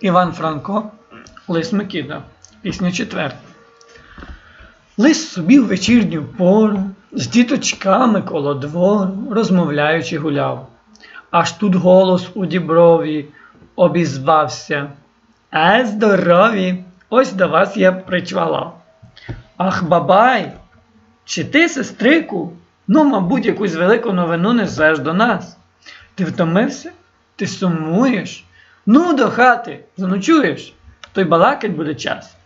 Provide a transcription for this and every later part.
Іван Франко, Лис Микита, пісня четверта. Лис собі в вечірню пору з діточками коло двору, розмовляючи гуляв. Аж тут голос у діброві обізвався. Е, здорові! Ось до вас я причвалав. Ах, бабай! Чи ти, сестрику? Ну, мабуть, якусь велику новину несеш до нас. Ти втомився? Ти сумуєш? Ну, до хати, заночуєш, то й балакать буде час.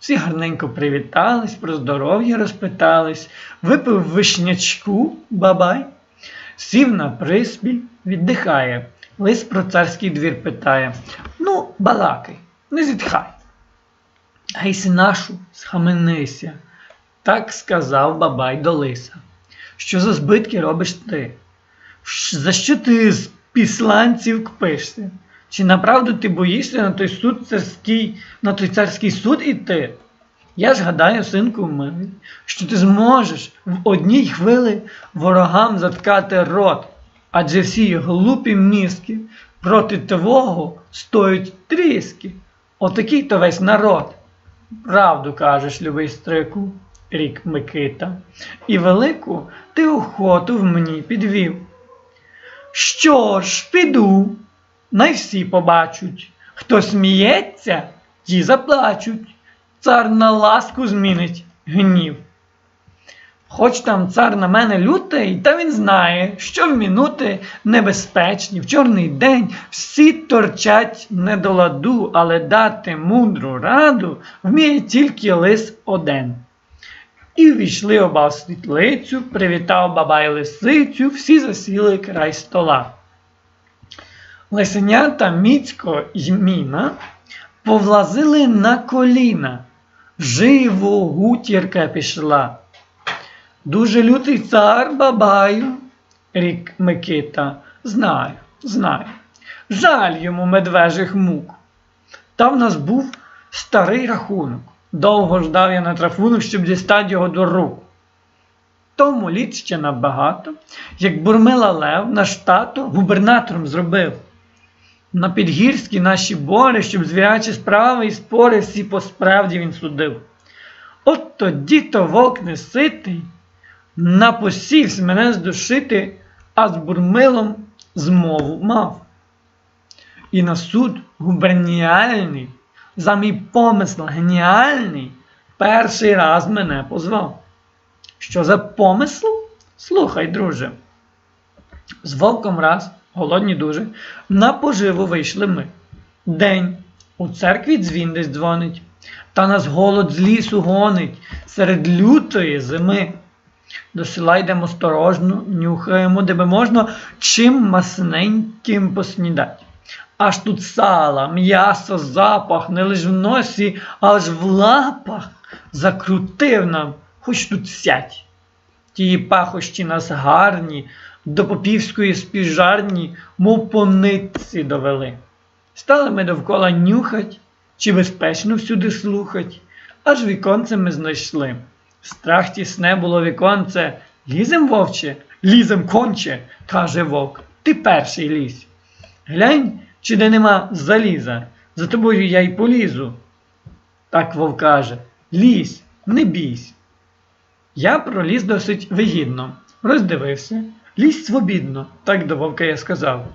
Всі гарненько привітались, про здоров'я розпитались, випив вишнячку, бабай, сів на приспіль, віддихає, лис про царський двір питає. Ну, балакай, не зітхай. Гейси нашу, схаменися, так сказав бабай до лиса. Що за збитки робиш ти? За що ти з післанців кпишся? Чи направду ти боїшся на той суд царський, на той царський суд іти? Я ж гадаю, синку милий, що ти зможеш в одній хвилі ворогам заткати рот, адже всі глупі мізки проти твого стоять тріски. Отакий то весь народ. Правду кажеш, любий стрику, рік Микита, і велику ти охоту в мені підвів. Що ж, піду, най всі побачуть, хто сміється, ті заплачуть, цар на ласку змінить гнів. Хоч там цар на мене лютий, та він знає, що в мінути небезпечні, в чорний день всі торчать не до ладу, але дати мудру раду вміє тільки лис один. І ввійшли оба в світлицю, привітав бабай лисицю, всі засіли край стола. Лисенята Міцько й Міна повлазили на коліна. Живо гутірка пішла. Дуже лютий цар бабаю, рік Микита. Знаю, знаю. Жаль йому медвежих мук. Та в нас був старий рахунок. Довго ждав я на трафунок, щоб дістати його до рук. Тому літ ще набагато, як Бурмила Лев наш тато губернатором зробив. На підгірські наші бори, щоб звірячі справи і спори всі по справді він судив. От тоді то вовк не ситий, напосівсь мене здушити, а з бурмилом змову мав. І на суд губерніальний, за мій помисл геніальний, перший раз мене позвав. Що за помисл? Слухай, друже. З вовком раз, голодні дуже, на поживу вийшли ми. День у церкві дзвін десь дзвонить, та нас голод з лісу гонить серед лютої зими. До села йдемо осторожно, нюхаємо, де би можна чим масненьким поснідать. Аж тут сала, м'ясо, запах, не лиш в носі, аж в лапах закрутив нам, хоч тут сядь. Тії пахощі нас гарні, до попівської спіжарні, мов по нитці довели. Стали ми довкола нюхать, чи безпечно всюди слухать, аж віконце ми знайшли. Страх тісне було віконце. Лізем, вовче, лізем конче, каже вовк. Ти перший лізь. Глянь, чи де нема заліза, за тобою я й полізу. Так вовк каже, лізь, не бійсь. Я проліз досить вигідно, роздивився, лізь свобідно, так до вовка я сказав.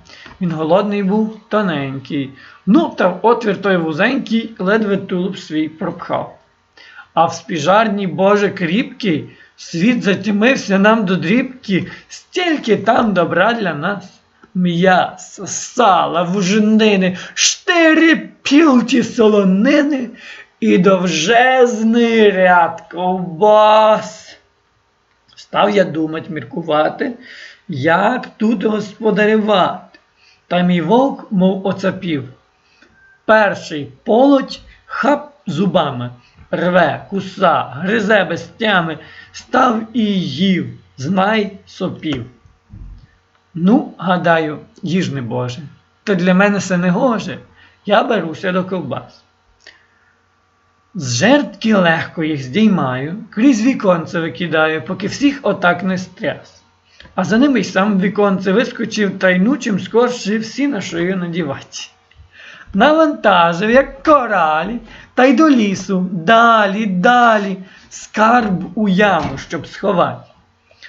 Він голодний був, тоненький, ну та отвір той вузенький ледве тулуб свій пропхав. А в спіжарні Боже кріпкий, світ затімився нам до дрібки, стільки там добра для нас. М'ясо, сала, вужинини, штири пілті солонини і довжезний ряд ковбас. Став я думать, міркувати, як тут господарювати. Та мій вовк, мов оцапів. Перший полоть хап зубами, рве, куса, гризе без тями, став і їв, знай сопів. Ну, гадаю, їж не Боже, то для мене це не гоже, я беруся до ковбас. З жертки легко їх здіймаю, крізь віконце викидаю, поки всіх отак не стряс. А за ними й сам віконце вискочив та й ну чим скорше всі на шию надівать. навантажив, як коралі, та й до лісу, далі, далі, скарб у яму, щоб сховати.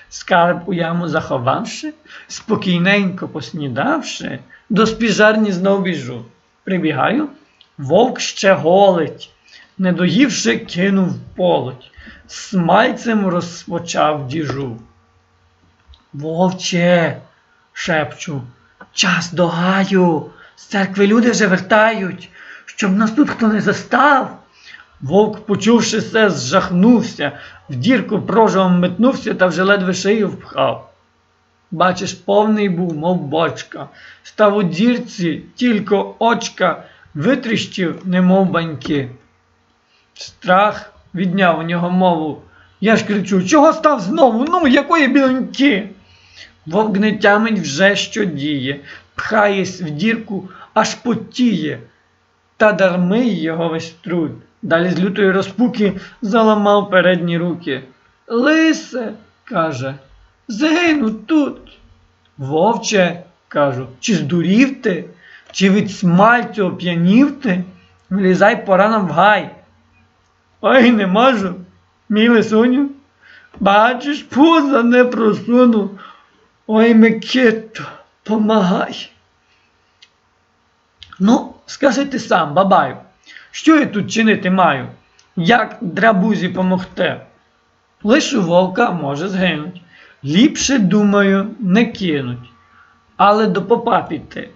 Скарб у яму заховавши, спокійненько поснідавши, до спіжарні знов біжу. Прибігаю, вовк ще голить, не доївши, кинув полоть, смальцем розпочав діжу. Вовче, шепчу, час до гаю, з церкви люди вже вертають, щоб нас тут хто не застав. Вовк, почувши це, зжахнувся, в дірку проживом метнувся та вже ледве шию впхав. Бачиш, повний був, мов бочка, став у дірці, тільки очка витріщив, немов баньки. Страх відняв у нього мову. Я ж кричу, чого став знову? Ну, якої білоньки? Вовк не тямить вже, що діє, пхаєсь в дірку, аж потіє, та дармий його весь труд. Далі з лютої розпуки заламав передні руки. Лисе, каже, згину тут. Вовче, кажу, чи здурів ти, чи від смальцю оп'янів ти? Влізай пора нам в гай. Ой, не можу, мій лисуню. Бачиш, пуза не просуну. Ой, Микито, помагай. Ну, скажи ти сам, бабаю, що я тут чинити маю? Як драбузі помогте? Лише вовка може згинуть. Ліпше, думаю, не кинуть. Але до попа піти.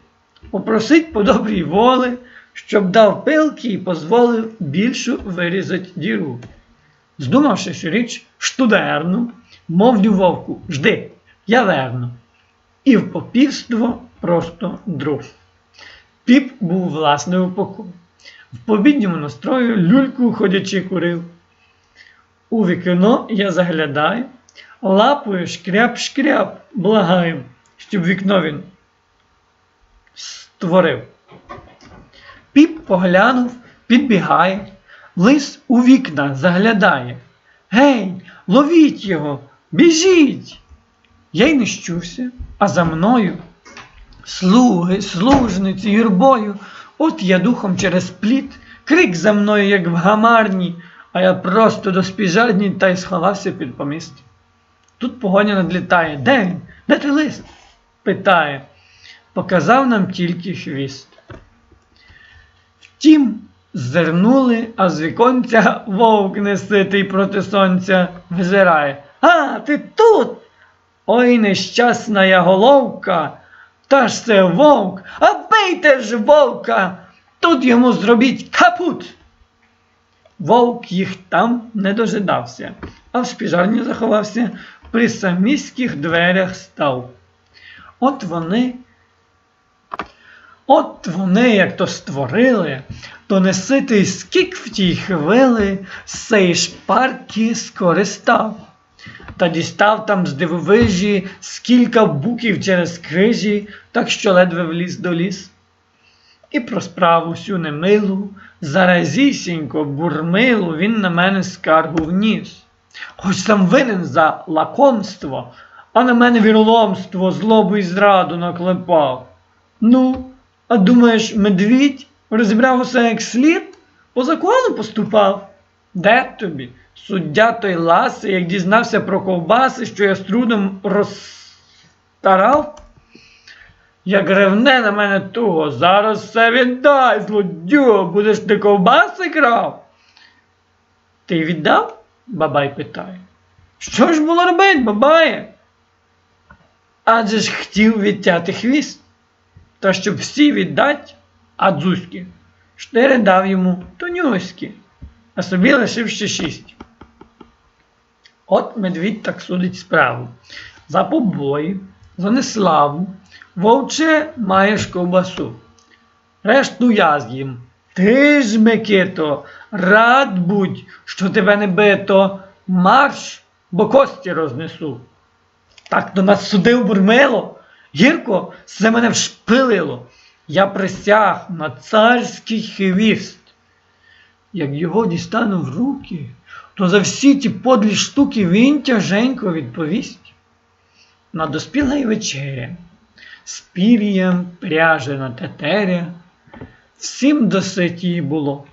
Попросить по добрій волі, щоб дав пилки і дозволив більшу вирізати діру. Здумавши що річ штудерну, мовлю вовку жди, я верну. І в попівство просто друг. Піп був власне у покої. В побідньому настрою люльку ходячи курив. У вікно я заглядаю, лапою шкряп-шкряп, благаю, щоб вікно він створив. Піп поглянув, підбігає, лис у вікна заглядає. Гей, ловіть його, біжіть! Я й не щувся, а за мною слуги, служниці, юрбою, от я духом через пліт, крик за мною, як в гамарні, а я просто до спіжарні та й сховався під поміст. Тут погоня надлітає. Де він? Де ти лист? питає. Показав нам тільки хвіст. Втім, зернули, а з віконця вовк неситий проти сонця визирає. А, ти тут? Ой, нещасна я головка, та ж це вовк, а бийте ж вовка, тут йому зробіть капут. Вовк їх там не дожидався, а в спіжарні заховався, при саміських дверях став. От вони, от вони, як то створили, то неситий скік в тій хвили, сей шпарки скористав. Та дістав там з дивовижі скілька буків через крижі, так що ледве вліз до ліс. І про справу всю немилу, заразісінько, бурмилу він на мене скаргу вніс. Хоч сам винен за лакомство, а на мене віроломство, злобу і зраду наклепав. Ну, а думаєш, медвідь розібрав усе як слід, по закону поступав? Де тобі? Суддя той ласий, як дізнався про ковбаси, що я з трудом розстарав, як ревне на мене туго, зараз все віддай, злодю, будеш ти ковбаси крав? Ти віддав? бабай питає. Що ж було робити, бабає? Адже ж хотів відтяти хвіст, та щоб всі віддать, а штири дав йому тонюськи, а собі лишив ще шість. От медвідь так судить справу. За побої, за неславу, вовче маєш ковбасу. Решту я з'їм. Ти ж, Микито, рад будь, що тебе не бито, марш, бо кості рознесу. Так до нас судив бурмило, гірко все мене вшпилило. Я присяг на царський хвіст. Як його дістану в руки, то за всі ті подлі штуки він тяженько відповість. Надоспіла й вечеря, з пір'ям пряжена тетеря, всім доситі було.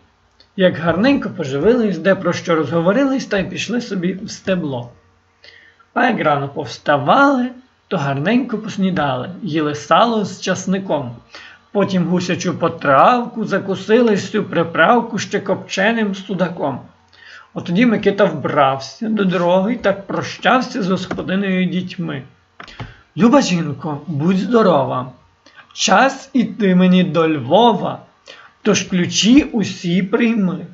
Як гарненько поживились, де про що розговорились, та й пішли собі в стебло. А як рано повставали, то гарненько поснідали, їли сало з часником. Потім гусячу потравку закусили всю приправку ще копченим судаком. От тоді Микита вбрався до дороги і так прощався з господиною дітьми. Люба жінко, будь здорова. Час іти мені до Львова, тож ключі усі прийми.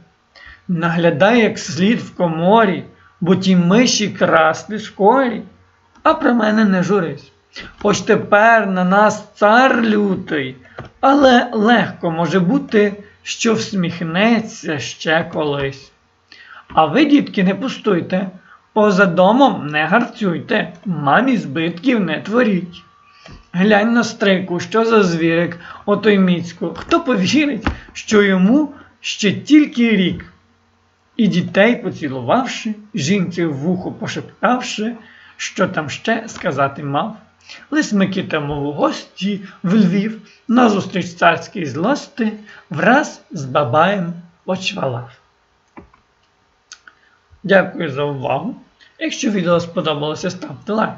Наглядай, як слід в коморі, бо ті миші красти скорі. А про мене не журись. Ось тепер на нас цар лютий, але легко може бути, що всміхнеться ще колись. А ви, дітки, не пустуйте, поза домом не гарцюйте, мамі збитків не творіть. Глянь на стрику, що за звірик, отой міцько, хто повірить, що йому ще тільки рік. І дітей поцілувавши, жінці в вухо пошептавши, що там ще сказати мав. Лис Микита, мов у гості в Львів, назустріч царській злости, враз з бабаєм почвалав. Дякую за увагу. Якщо відео сподобалося, ставте лайк.